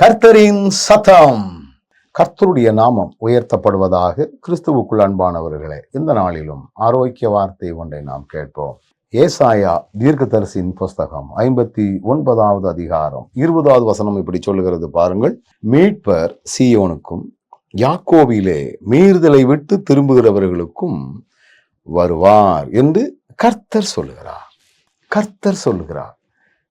கர்த்தரின் சத்தம். கர்த்தருடைய நாமம் உயர்த்தப்படுவதாக கிறிஸ்துவுக்குள் அன்பானவர்களே இந்த நாளிலும் ஆரோக்கிய வார்த்தை ஒன்றை நாம் கேட்போம். ஏசாயா தீர்க்கதரிசியின் புஸ்தகம் ஐம்பத்தி ஒன்பதாவது அதிகாரம் இருபதாவது வசனம் இப்படி சொல்லுகிறது பாருங்கள். மீட்பர் சீயோனுக்கும் யாக்கோவிலே மீறுதலை விட்டு திரும்புகிறவர்களுக்கும் வருவார் என்று கர்த்தர் சொல்லுகிறார். கர்த்தர் சொல்லுகிறார்.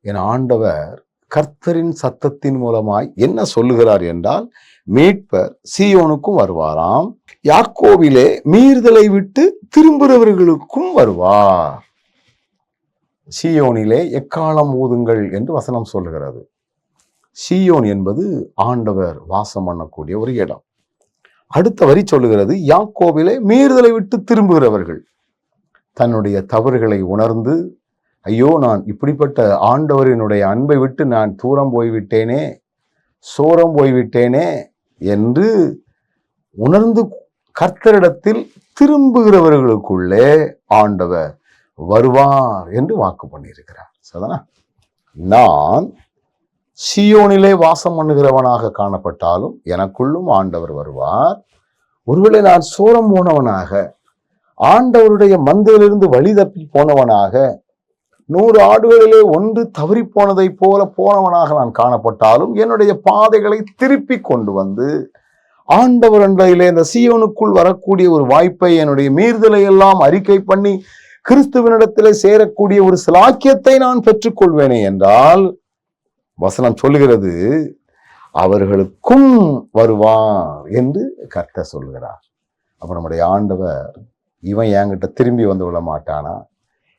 என் ஆண்டவர் கர்த்தரின் சத்தத்தின் மூலமாய் என்ன சொல்லுகிறார் என்றால் மீட்பர் சீயோனுக்கும் வருவாராம் யாக்கோவிலே மீறுதலை விட்டு திரும்புகிறவர்களுக்கும் வருவார். சீயோனிலே எக்காலம் ஊதுங்கள் என்று வசனம் சொல்லுகிறது. சீயோன் என்பது ஆண்டவர் வாசம் பண்ணக்கூடிய ஒரு இடம். அடுத்த வரி சொல்லுகிறது யாக்கோவிலே மீறுதலை விட்டு திரும்புகிறவர்கள். தன்னுடைய தவறுகளை உணர்ந்து ஐயோ நான் இப்படிப்பட்ட ஆண்டவரினுடைய அன்பை விட்டு நான் தூரம் போய்விட்டேனே சோரம் போய்விட்டேனே என்று உணர்ந்து கர்த்தரிடத்தில் திரும்புகிறவர்களுக்குள்ளே ஆண்டவர் வருவார் என்று வாக்கு பண்ணியிருக்கிறார். சரிதானா நான் சியோனிலே வாசம் பண்ணுகிறவனாக காணப்பட்டாலும் எனக்குள்ளும் ஆண்டவர் வருவார். ஒருவேளை நான் சோரம் போனவனாக ஆண்டவருடைய மந்தையிலிருந்து வழி தப்பி போனவனாக நூறு ஆடுகளிலே ஒன்று தவறி போனதைப் போல போனவனாக நான் காணப்பட்டாலும் என்னுடைய பாதைகளை திருப்பி கொண்டு வந்து ஆண்டவர் அண்டையிலே இந்த சீவனுக்குள் வரக்கூடிய ஒரு வாய்ப்பை என்னுடைய மீறுதலை எல்லாம் அறிக்கை பண்ணி கிறிஸ்துவனிடத்திலே சேரக்கூடிய ஒரு சிலாக்கியத்தை நான் பெற்றுக்கொள்வேனே என்றால் வசனம் சொல்லுகிறது அவர்களுக்கும் வருவார் என்று கர்த்த சொல்கிறார் அப்போ நம்முடைய ஆண்டவர் இவன் என்கிட்ட திரும்பி வந்து விட மாட்டானா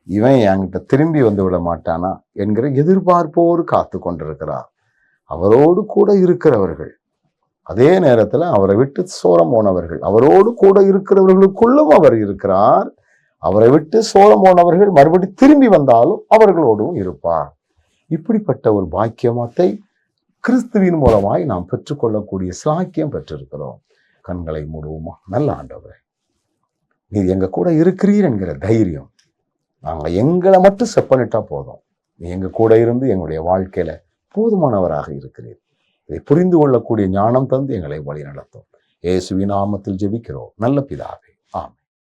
இவன் என்கிட்ட திரும்பி வந்து விட மாட்டானா என்கிற எதிர்பார்ப்போடு காத்து கொண்டிருக்கிறார். அவரோடு கூட இருக்கிறவர்கள். அதே நேரத்தில் அவரை விட்டு சோரம் போனவர்கள். அவரோடு கூட இருக்கிறவர்களுக்குள்ளும் அவர் இருக்கிறார். அவரை விட்டு சோரம் போனவர்கள் மறுபடி திரும்பி வந்தாலும் அவர்களோடும் இருப்பார். இப்படிப்பட்ட ஒரு பாக்கியமத்தை கிறிஸ்துவின் மூலமாய் நாம் பெற்றுக்கொள்ளக்கூடிய சாக்கியம் பெற்றிருக்கிறோம். கண்களை மூடுவோமா? நல்ல ஆண்டவரே. நீ எங்க கூட இருக்கிறீர் என்கிற தைரியம். நாங்கள் எங்களை மட்டும் செப்பனிட்டா போதும். நீ கூட இருந்து எங்களுடைய வாழ்க்கையில் போதுமானவராக இருக்கிறீர். இதை புரிந்து கொள்ளக்கூடிய ஞானம் தந்து எங்களை வழி நடத்தும் இயேசுவின் நாமத்தில் ஜெபிக்கிறோம். நல்ல பிதாவே.